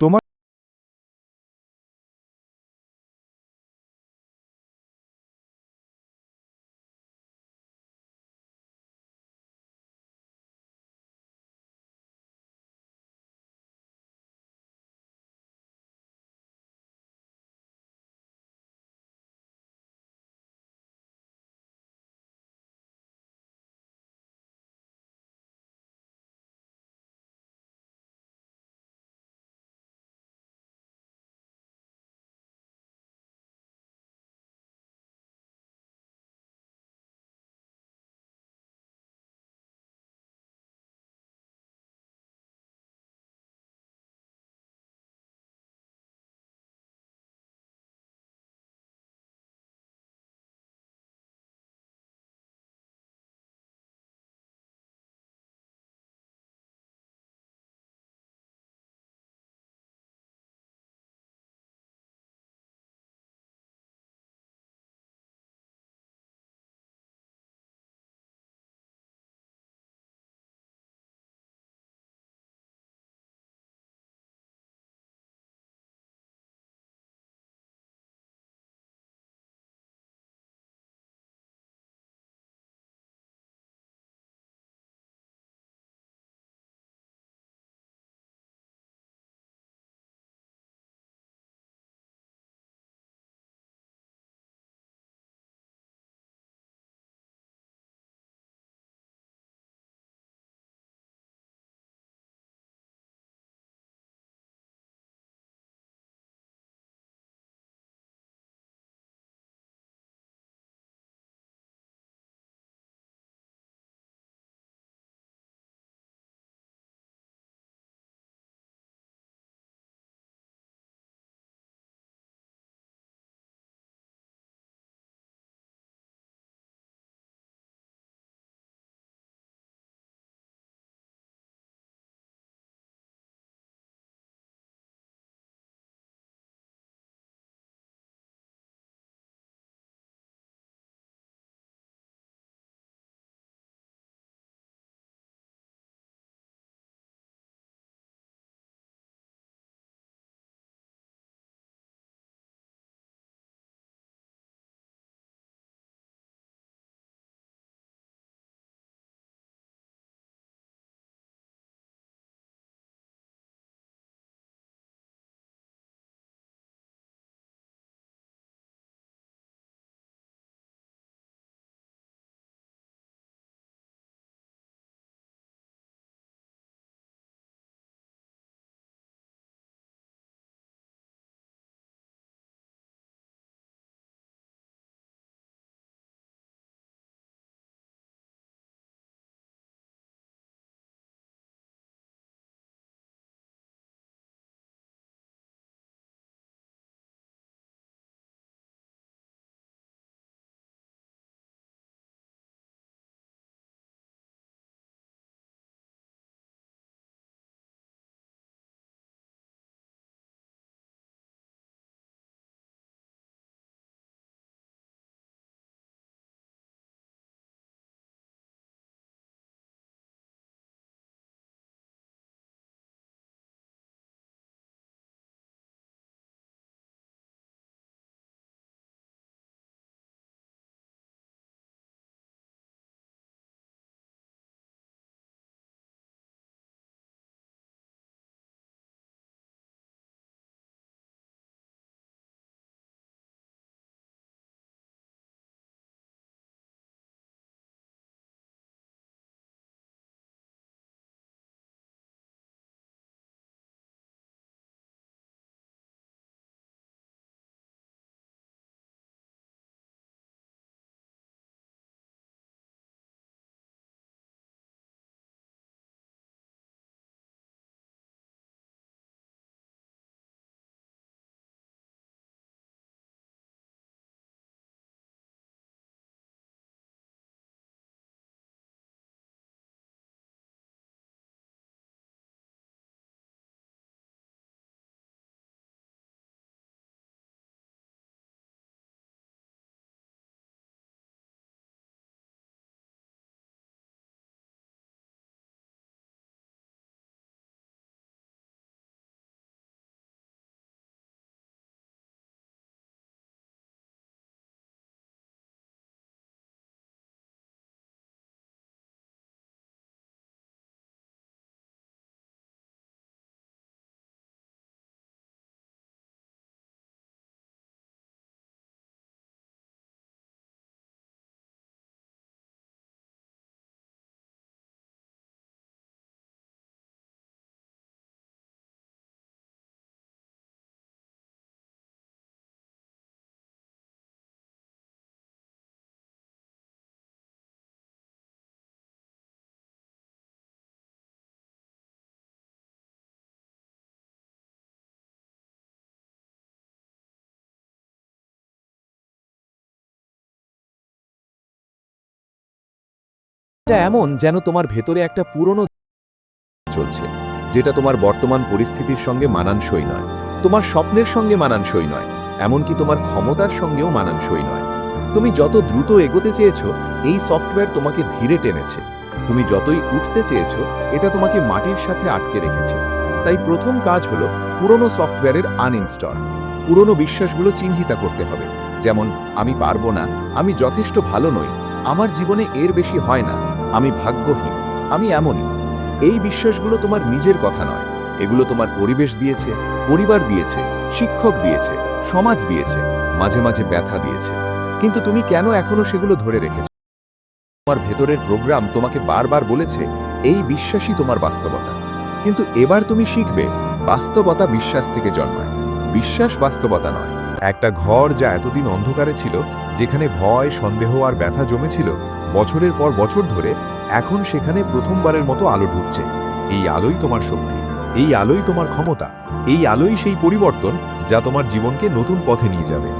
তোমার এটা এমন যেন তোমার ভেতরে একটা পুরনো চলছে, যেটা তোমার বর্তমান পরিস্থিতির সঙ্গে মানানসই নয়। তোমার স্বপ্নের সঙ্গে মানানসই নয়, এমনকি তোমার ক্ষমতার সঙ্গেও মানানসই নয়। তুমি যত দ্রুত এগোতে চেয়েছো, এই সফটওয়্যার তোমাকে ধীরে টেনেছে। তুমি যতই উঠতে চেয়েছো, এটা তোমাকে মাটির সাথে আটকে রেখেছে। তাই প্রথম কাজ হলো পুরনো সফটওয়্যারের আনইনস্টল পুরনো বিশ্বাসগুলো চিহ্নিত করতে হবে। যেমন, আমি পারব না, আমি যথেষ্ট ভালো নই, আমার জীবনে এর বেশি হয় না। আমি ভাগ্যহীন, আমি এমনই। এই বিশ্বাসগুলো তোমার নিজের কথা নয়। এগুলো তোমার পরিবেশ দিয়েছে, পরিবার দিয়েছে, শিক্ষক দিয়েছে, সমাজ দিয়েছে, মাঝে মাঝে ব্যথা দিয়েছে। কিন্তু তুমি কেন এখনও সেগুলো ধরে রেখেছ? তোমার ভেতরের প্রোগ্রাম তোমাকে বারবার বলেছে, এই বিশ্বাসই তোমার বাস্তবতা। কিন্তু এবার তুমি শিখবে, বাস্তবতা বিশ্বাস থেকে জন্মায়। বিশ্বাস বাস্তবতা নয়। একটা ঘর যা এতদিন অন্ধকারে ছিল, যেখানে ভয়, সন্দেহ আর ব্যথা জমেছিল, বছরের পর বছর ধরে এখন সেখানে প্রথমবারের মতো আলো ঢুকছে। এই আলোই তোমার শক্তি, এই আলোই তোমার ক্ষমতা, এই আলোই সেই পরিবর্তন যা তোমার জীবনকে নতুন পথে নিয়ে যাবে।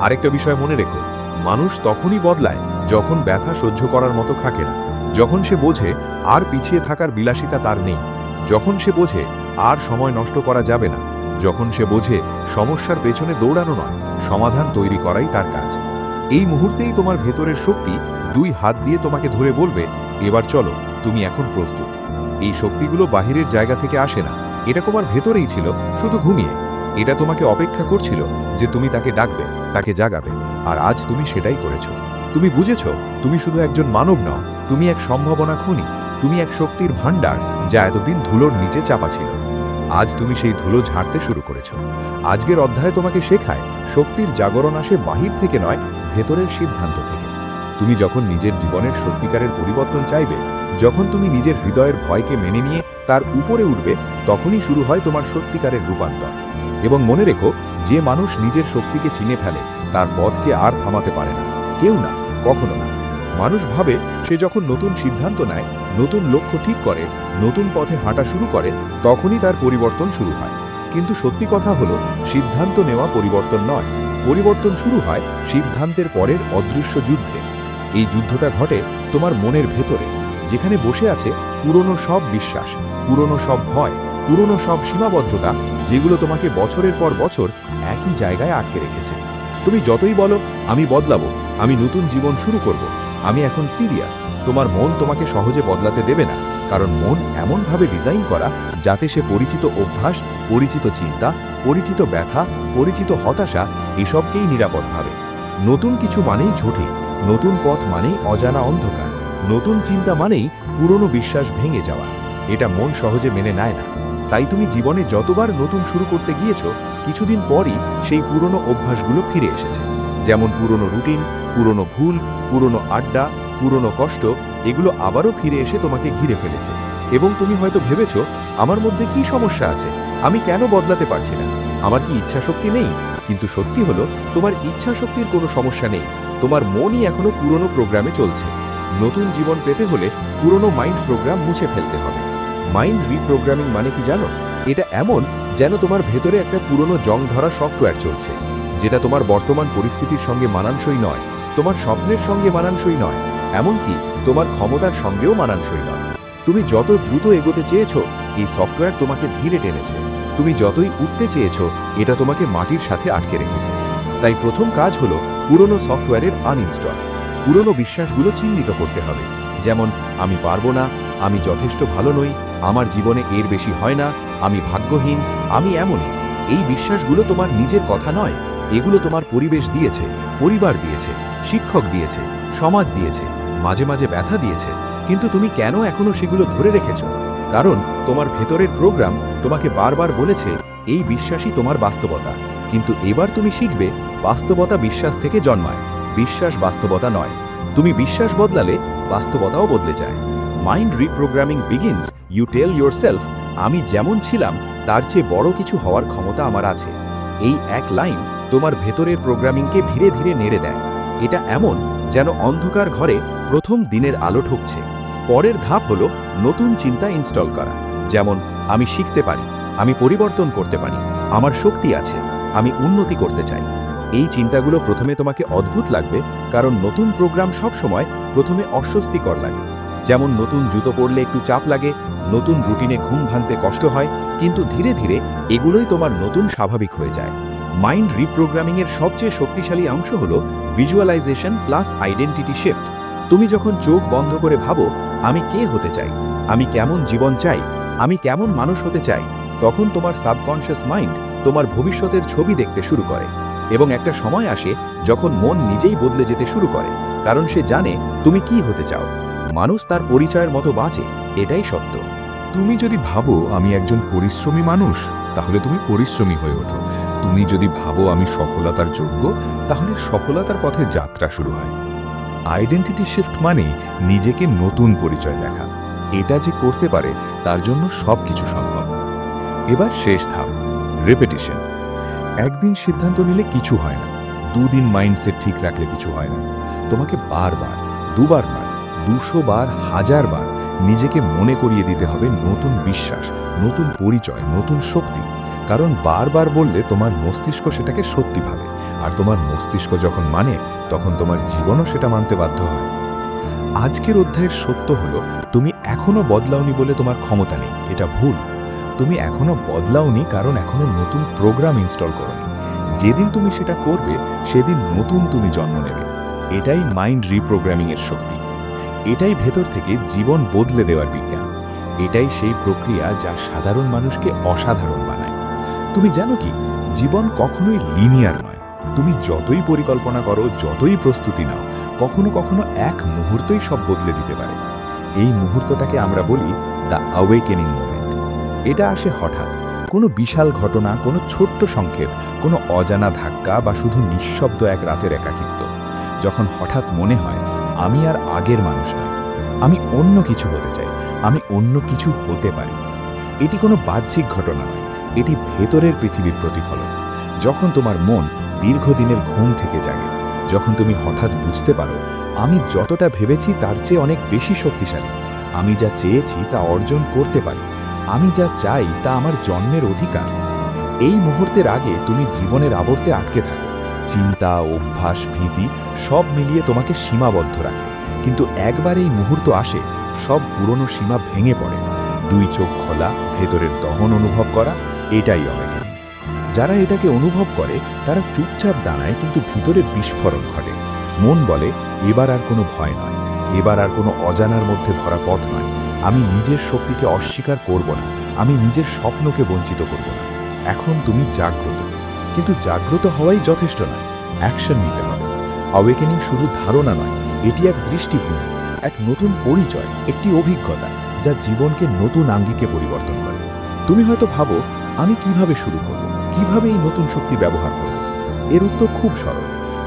আরেকটা বিষয় মনে রেখো, মানুষ তখনই বদলায় যখন ব্যথা সহ্য করার মতো থাকে না, যখন সে বোঝে আর পিছিয়ে থাকার বিলাসিতা তার নেই, যখন সে বোঝে আর সময় নষ্ট করা যাবে না। যখন সে বোঝে সমস্যার পেছনে দৌড়ানো নয়, সমাধান তৈরি করাই তার কাজ। এই মুহূর্তেই তোমার ভেতরের শক্তি দুই হাত দিয়ে তোমাকে ধরে বলবে, এবার চলো, তুমি এখন প্রস্তুত। এই শক্তিগুলো বাহিরের জায়গা থেকে আসে না। এটা তোমার ভেতরেই ছিল, শুধু ঘুমিয়ে। এটা তোমাকে অপেক্ষা করছিল যে তুমি তাকে ডাকবে, তাকে জাগাবে, আর আজ তুমি সেটাই করেছ। তুমি বুঝেছ, তুমি শুধু একজন মানব নও, তুমি এক সম্ভাবনা খুনি, তুমি এক শক্তির ভাণ্ডার যা এতদিন ধুলোর নিচে চাপা ছিল। আজ তুমি সেই ধুলো ঝাড়তে শুরু করেছ। আজকের অধ্যায় তোমাকে শেখায়, শক্তির জাগরণ আসে বাহির থেকে নয়, ভেতরের সিদ্ধান্ত থেকে। তুমি যখন নিজের জীবনের সত্যিকারের পরিবর্তন চাইবে, যখন তুমি নিজের হৃদয়ের ভয়কে মেনে নিয়ে তার উপরে উঠবে, তখনই শুরু হয় তোমার সত্যিকারের রূপান্তর। এবং মনে রেখো, যে মানুষ নিজের শক্তিকে চিনে ফেলে, তার পথকে আর থামাতে পারে না। কেউ না, কখনো না। মানুষ ভাবে সে যখন নতুন সিদ্ধান্ত নেয়, নতুন লক্ষ্য ঠিক করে, নতুন পথে হাঁটা শুরু করে, তখনই তার পরিবর্তন শুরু হয়। কিন্তু সত্যি কথা হলো, সিদ্ধান্ত নেওয়া পরিবর্তন নয়। পরিবর্তন শুরু হয় সিদ্ধান্তের পরের অদৃশ্য যুদ্ধে। এই যুদ্ধটা ঘটে তোমার মনের ভেতরে, যেখানে বসে আছে পুরনো সব বিশ্বাস, পুরনো সব ভয়, পুরনো সব সীমাবদ্ধতা, যেগুলো তোমাকে বছরের পর বছর একই জায়গায় আটকে রেখেছে। তুমি যতই বলো, আমি বদলাবো, আমি নতুন জীবন শুরু করব। আমি এখন সিরিয়াস তোমার মন তোমাকে সহজে বদলাতে দেবে না। কারণ মন এমনভাবে ডিজাইন করা যাতে সে পরিচিত অভ্যাস, পরিচিত চিন্তা, পরিচিত ব্যথা, পরিচিত হতাশা এসবকেই নিরাপদ ভাবে। নতুন কিছু মানেই ঝুঠি নতুন পথ মানেই অজানা অন্ধকার, নতুন চিন্তা মানেই পুরনো বিশ্বাস ভেঙে যাওয়া। এটা মন সহজে মেনে নেয় না। তাই তুমি জীবনে যতবার নতুন শুরু করতে গিয়েছ, কিছুদিন পরই সেই পুরনো অভ্যাসগুলো ফিরে এসেছে। যেমন পুরনো রুটিন, পুরনো ভুল, পুরনো আড্ডা, পুরনো কষ্ট, এগুলো আবারও ফিরে এসে তোমাকে ঘিরে ফেলেছে। এবং তুমি হয়তো ভেবেছ, আমার মধ্যে কি সমস্যা আছে? আমি কেন বদলাতে পারছি না? আমার কি ইচ্ছা শক্তি নেই? কিন্তু সত্যি হলো, তোমার ইচ্ছা শক্তির কোনো সমস্যা নেই। তোমার মনই এখনও পুরনো প্রোগ্রামে চলছে। নতুন জীবন পেতে হলে পুরনো মাইন্ড প্রোগ্রাম মুছে ফেলতে হবে। মাইন্ড রিপ্রোগ্রামিং মানে কি জানো? এটা এমন যেন তোমার ভেতরে একটা পুরনো জং ধরা সফটওয়্যার চলছে। যেটা তোমার বর্তমান পরিস্থিতির সঙ্গে মানানসই নয়, তোমার স্বপ্নের সঙ্গে মানানসই নয়, এমনকি তোমার ক্ষমতার সঙ্গেও মানানসই নয়। তুমি যত দ্রুত এগোতে চেয়েছো, এই সফটওয়্যার তোমাকে ধীরে টেনেছে। তুমি যতই উঠতে চেয়েছো, এটা তোমাকে মাটির সাথে আটকে রেখেছে। তাই প্রথম কাজ হলো পুরনো সফটওয়্যারের আনইনস্টল পুরনো বিশ্বাসগুলো চিহ্নিত করতে হবে। যেমন, আমি পারব না, আমি যথেষ্ট ভালো নই, আমার জীবনে এর বেশি হয় না, আমি ভাগ্যহীন, আমি এমনই। এই বিশ্বাসগুলো তোমার নিজের কথা নয় এগুলো তোমার পরিবেশ দিয়েছে, পরিবার দিয়েছে, শিক্ষক দিয়েছে, সমাজ দিয়েছে, মাঝে মাঝে ব্যথা দিয়েছে। কিন্তু তুমি কেন এখনও সেগুলো ধরে রেখেছ? কারণ তোমার ভেতরের প্রোগ্রাম তোমাকে বারবার বলেছে, এই বিশ্বাসই তোমার বাস্তবতা। কিন্তু এবার তুমি শিখবে, বাস্তবতা বিশ্বাস থেকে জন্মায়। বিশ্বাস বাস্তবতা নয়। তুমি বিশ্বাস বদলালে বাস্তবতাও বদলে যায়। Mind reprogramming begins you tell yourself আমি যেমন ছিলাম, তার চেয়ে বড় কিছু হওয়ার ক্ষমতা আমার আছে। এই এক লাইন তোমার ভেতরের প্রোগ্রামিংকে ধীরে ধীরে নেড়ে দেয়। এটা এমন যেন অন্ধকার ঘরে প্রথম দিনের আলো ঠুকছে। পরের ধাপ হলো নতুন চিন্তা ইনস্টল করা। যেমন, আমি শিখতে পারি, আমি পরিবর্তন করতে পারি, আমার শক্তি আছে, আমি উন্নতি করতে চাই। এই চিন্তাগুলো প্রথমে তোমাকে অদ্ভুত লাগবে, কারণ নতুন প্রোগ্রাম সব সময় প্রথমে অস্বস্তিকর লাগে। যেমন, নতুন জুতো পরলে একটু চাপ লাগে, নতুন রুটিনে ঘুম ভাঙতে কষ্ট হয়, কিন্তু ধীরে ধীরে এগুলোই তোমার নতুন স্বাভাবিক হয়ে যায়। মাইন্ড রিপ্রোগ্রামিংয়ের সবচেয়ে শক্তিশালী অংশ হলো ভিজুয়ালাইজেশন প্লাস আইডেন্টিটি শিফট। তুমি যখন চোখ বন্ধ করে ভাবো, আমি কে হতে চাই? আমি কেমন জীবন চাই? আমি কেমন মানুষ হতে চাই? তখন তোমার সাবকনশিয়াস মাইন্ড তোমার ভবিষ্যতের ছবি দেখতে শুরু করে। এবং একটা সময় আসে যখন মন নিজেই বদলে যেতে শুরু করে, কারণ সে জানে তুমি কি হতে চাও। মানুষ তার পরিচয়ের মতো বাঁচে, এটাই সত্য। তুমি যদি ভাবো আমি একজন পরিশ্রমী মানুষ, তাহলে তুমি পরিশ্রমী হয়ে ওঠো। তুমি যদি ভাবো আমি সফলতার যোগ্য, তাহলে সফলতার পথে যাত্রা শুরু হয়। আইডেন্টিটি শিফট মানেই নিজেকে নতুন পরিচয় দেখা। এটা যে করতে পারে, তার জন্য সব কিছু সম্ভব। এবার শেষ ধাপ রেপিটিশন একদিন সিদ্ধান্ত নিলে কিছু হয় না। দুদিন মাইন্ডসেট ঠিক রাখলে কিছু হয় না। তোমাকে বারবার, দুবার নয়, দুশো বার, হাজার বার নিজেকে মনে করিয়ে দিতে হবে নতুন বিশ্বাস, নতুন পরিচয়, নতুন শক্তি। কারণ বারবার বললে তোমার মস্তিষ্ক সেটাকে সত্যি ভাবে। আর তোমার মস্তিষ্ক যখন মানে তখন তোমার জীবনও সেটা মানতে বাধ্য হয়। আজকের অধ্যায়ের সত্য হলো, তুমি এখনও বদলাওনি বলে তোমার ক্ষমতা নেই। এটা ভুল। তুমি এখনও বদলাওনি কারণ এখনও নতুন প্রোগ্রাম ইনস্টল করনি। যেদিন তুমি সেটা করবে, সেদিন নতুন তুমি জন্ম নেবে। এটাই মাইন্ড রিপ্রোগ্রামিংয়ের শক্তি। এটাই ভেতর থেকে জীবন বদলে দেওয়ার বিজ্ঞান। এটাই সেই প্রক্রিয়া যা সাধারণ মানুষকে অসাধারণ বানায়। তুমি জানো কি? জীবন কখনোই লিনিয়ার নয়। তুমি যতই পরিকল্পনা করো, যতই প্রস্তুতি নাও, কখনো কখনো এক মুহূর্তই সব বদলে দিতে পারে। এই মুহূর্তটাকে আমরা বলি দ্য অ্যাওয়েকেনিং মোমেন্ট এটা আসে হঠাৎ। কোনো বিশাল ঘটনা, কোনো ছোট্ট সংক্ষেপ কোনো অজানা ধাক্কা বা শুধু নিঃশব্দ এক রাতের একাকিত্ব। যখন হঠাৎ মনে হয়, আমি আর আগের মানুষ নই। আমি অন্য কিছু হতে চাই। আমি অন্য কিছু হতে পারি। এটি কোনো বাহ্যিক ঘটনা নয়। এটি ভেতরের পৃথিবীর প্রতিফলন। যখন তোমার মন দীর্ঘদিনের ঘুম থেকে জাগে, যখন তুমি হঠাৎ বুঝতে পারো, আমি যতটা ভেবেছি তার চেয়ে অনেক বেশি শক্তিশালী। আমি যা চেয়েছি তা অর্জন করতে পারি। আমি যা চাই তা আমার জন্মের অধিকার। এই মুহূর্তের আগে তুমি জীবনের আবর্তে আটকে থাকো। চিন্তা, অভ্যাস, ভীতি সব মিলিয়ে তোমাকে সীমাবদ্ধ রাখে। কিন্তু একবার এই মুহূর্ত আসে, সব পুরনো সীমা ভেঙে পড়ে। দুই চোখ খোলা, ভেতরের দহন অনুভব করা এটাই অবেকেনিং যারা এটাকে অনুভব করে, তারা চুপচাপ দাঁড়ায় কিন্তু ভিতরে বিস্ফোরণ ঘটে। মন বলে, এবার আর কোনো ভয় নয়। এবার আর কোনো অজানার মধ্যে ভরা পথ নয়। আমি নিজের শক্তিকে অস্বীকার করব না। আমি নিজের স্বপ্নকে বঞ্চিত করব না। এখন তুমি জাগ্রত। কিন্তু জাগ্রত হওয়াই যথেষ্ট নয়। অ্যাকশন নিতে হবে। অওয়েকেনিং শুধু ধারণা নয়, এটি এক দৃষ্টিভঙ্গি, এক নতুন পরিচয়, একটি অভিজ্ঞতা, যা জীবনকে নতুন আঙ্গিকে পরিবর্তন করে। তুমি হয়তো ভাবো আমি কীভাবে শুরু করব? কীভাবে এই নতুন শক্তি ব্যবহার করব? এর উত্তর খুব সরল।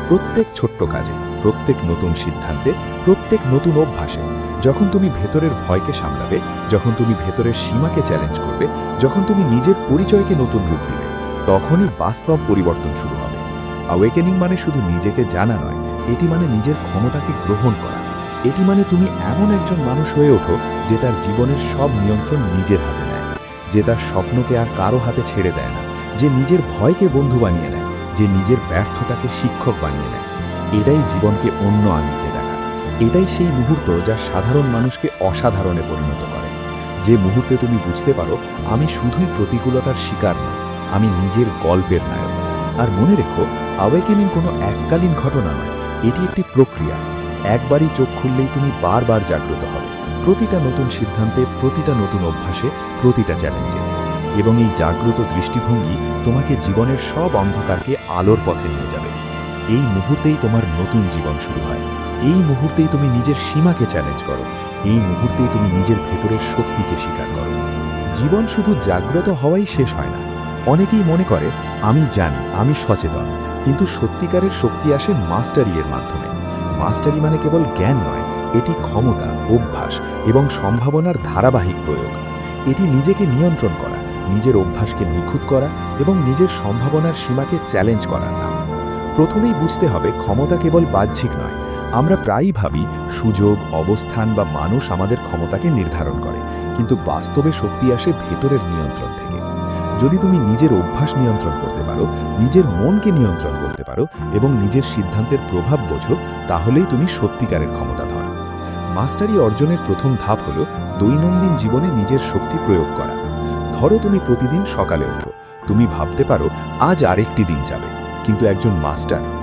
প্রত্যেক ছোট্ট কাজে, প্রত্যেক নতুন সিদ্ধান্তে, প্রত্যেক নতুন অভ্যাসে, যখন তুমি ভেতরের ভয়কে সামলাবে, যখন তুমি ভেতরের সীমাকে চ্যালেঞ্জ করবে, যখন তুমি নিজের পরিচয়কে নতুন রূপ দিবে, তখনই বাস্তব পরিবর্তন শুরু হবে। অ্যাওয়েকেনিং মানে শুধু নিজেকে জানা নয়, এটি মানে নিজের ক্ষমতাকে গ্রহণ করা। এটি মানে তুমি এমন একজন মানুষ হয়ে ওঠো যে তার জীবনের সব নিয়ন্ত্রণ নিজের হাতে যে তার স্বপ্নকে আর কারও হাতে ছেড়ে দেয় না, যে নিজের ভয়কে বন্ধু বানিয়ে নেয়, যে নিজের ব্যর্থতাকে শিক্ষক বানিয়ে নেয়। এটাই জীবনকে অন্য আঙ্গিকে দেখা। এটাই সেই মুহূর্ত যা সাধারণ মানুষকে অসাধারণে পরিণত করে। যে মুহূর্তে তুমি বুঝতে পারো, আমি শুধুই প্রতিকূলতার শিকার নয় আমি নিজের গল্পের নায়ক। আর মনে রেখো আওয়েকেনিং কোনো এককালীন ঘটনা নয়, এটি একটি প্রক্রিয়া। একবারই চোখ খুললেই তুমি বারবার জাগ্রত হবে। প্রতিটা নতুন সিদ্ধান্তে, প্রতিটা নতুন অভ্যাসে, প্রতিটা চ্যালেঞ্জে। এবং এই জাগ্রত দৃষ্টিভঙ্গি তোমাকে জীবনের সব অন্ধকারকে আলোর পথে নিয়ে যাবে। এই মুহূর্তেই তোমার নতুন জীবন শুরু হয়। এই মুহূর্তেই তুমি নিজের সীমাকে চ্যালেঞ্জ করো। এই মুহূর্তেই তুমি নিজের ভেতরের শক্তিকে স্বীকার করো। জীবন শুধু জাগ্রত হওয়াই শেষ হয় না। অনেকেই মনে করে, আমি জানি, আমি সচেতন। কিন্তু সত্যিকারের শক্তি আসে মাস্টারি এর মাধ্যমে। মাস্টারি মানে কেবল জ্ঞান নয়। ক্ষমতা, অভ্যাস এবং সম্ভাবনার ধারাবাহিক প্রয়োগ। এটি নিজেকে নিয়ন্ত্রণ করা, নিজের অভ্যাসকে নিখুঁত করা এবং নিজের সম্ভাবনার সীমাকে চ্যালেঞ্জ করার নাম। প্রথমেই বুঝতে হবে ক্ষমতা কেবল বাহ্যিক নয়। আমরা প্রায়ই ভাবি সুযোগ, অবস্থান বা মানুষ আমাদের ক্ষমতাকে নির্ধারণ করে, কিন্তু বাস্তবে শক্তি আসে ভেতরের নিয়ন্ত্রণ থেকে। যদি তুমি নিজের অভ্যাস নিয়ন্ত্রণ করতে পারো, নিজের মনকে নিয়ন্ত্রণ করতে পারো এবং নিজের সিদ্ধান্তের প্রভাব বোঝো, তাহলেই তুমি সত্যিকারের ক্ষমতাধর। মাস্টারি অর্জনের প্রথম ধাপ হল দৈনন্দিন জীবনে নিজের শক্তি প্রয়োগ করা। ধরো তুমি প্রতিদিন সকালে ওঠো। তুমি ভাবতে পারো, আজ আরেকটি দিন যাবে। কিন্তু একজন মাস্টার